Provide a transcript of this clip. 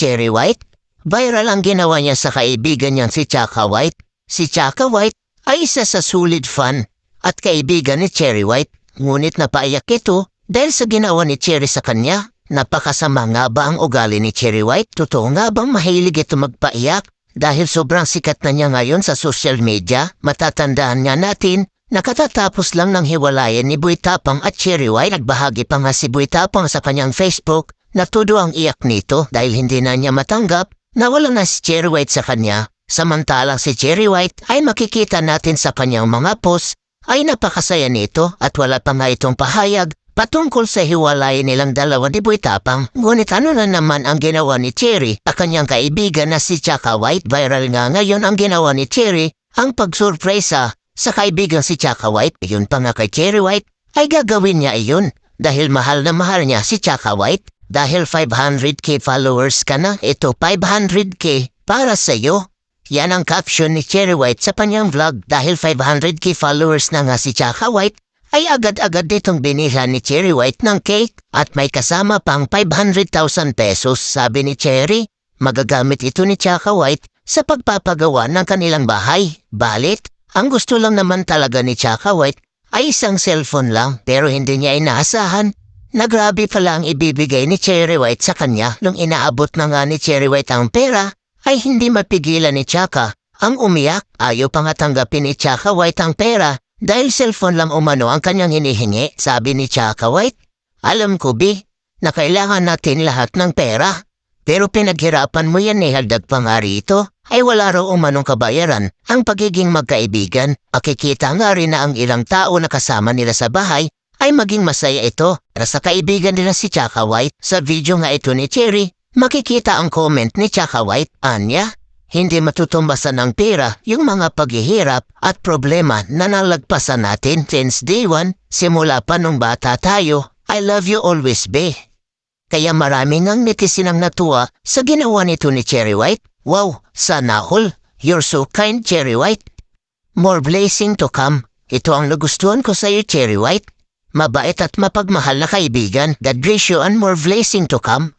Cherry White? Viral ang ginawa niya sa kaibigan niyang si Chaka White. Si Chaka White ay isa sa sulit fan at kaibigan ni Cherry White. Ngunit napaiyak ito dahil sa ginawa ni Cherry sa kanya. Napakasama nga ba ang ugali ni Cherry White? Totoo nga bang mahilig ito magpaiyak? Dahil sobrang sikat na niya ngayon sa social media, matatandaan nga natin Nakatatapos lang ng hiwalayan ni Buitapang at Cherry White, nagbahagi pa nga si Buitapang sa kanyang Facebook na tudo ang iyak nito dahil hindi na niya matanggap na wala na si Cherry White sa kanya. Samantalang si Cherry White ay makikita natin sa kanyang mga post ay napakasaya nito at wala pa nga itong pahayag patungkol sa hiwalayan nilang dalawa ni Buitapang. Ngunit ano na naman ang ginawa ni Cherry sa kanyang kaibigan na si Chaka White? Viral nga ngayon ang ginawa ni Cherry ang pagsurpresa sa kaibigan si Chaka White. Yun pa nga kay Cherry White ay gagawin niya iyon dahil mahal na mahal niya si Chaka White. Dahil 500k followers ka na, ito 500k para sa iyo. Yan ang caption ni Cherry White sa kanyang vlog dahil 500k followers na nga si Chaka White ay agad-agad ditong binila ni Cherry White ng cake at may kasama pang 500,000 pesos sabi ni Cherry. Magagamit ito ni Chaka White sa pagpapagawa ng kanilang bahay. Balit, ang gusto lang naman talaga ni Chaka White ay isang cellphone lang pero hindi niya inaasahan na grabe pala ang ibibigay ni Cherry White sa kanya nung inaabot na nga ni Cherry White ang pera ay hindi mapigilan ni Chaka ang umiyak. Ayaw pa nga tanggapin ni Chaka White ang pera dahil cellphone lang umano ang kanyang hinihingi, sabi ni Chaka White. Alam ko, Bi, na kailangan natin lahat ng pera. Pero pinaghirapan mo yan eh, haldag pa nga rito ay wala raw umanong kabayaran ang pagiging magkaibigan. Makikita nga rin na ang ilang tao na kasama nila sa bahay ay maging masaya ito para sa kaibigan nila si Chaka White. Sa video nga ito ni Cherry, makikita ang comment ni Chaka White, Anya, hindi matutumbasan ng pera yung mga paghihirap at problema na nalagpasan natin since day one, simula pa nung bata tayo. I love you always, be. Kaya maraming ang netizen ang natuwa sa ginawa nito ni Cherry White. Wow, sana all. You're so kind, Cherry White. More blessing to come. Ito ang nagustuhan ko sa iyo, Cherry White. Mabait at mapagmahal na kaibigan. God bless and more blessing to come.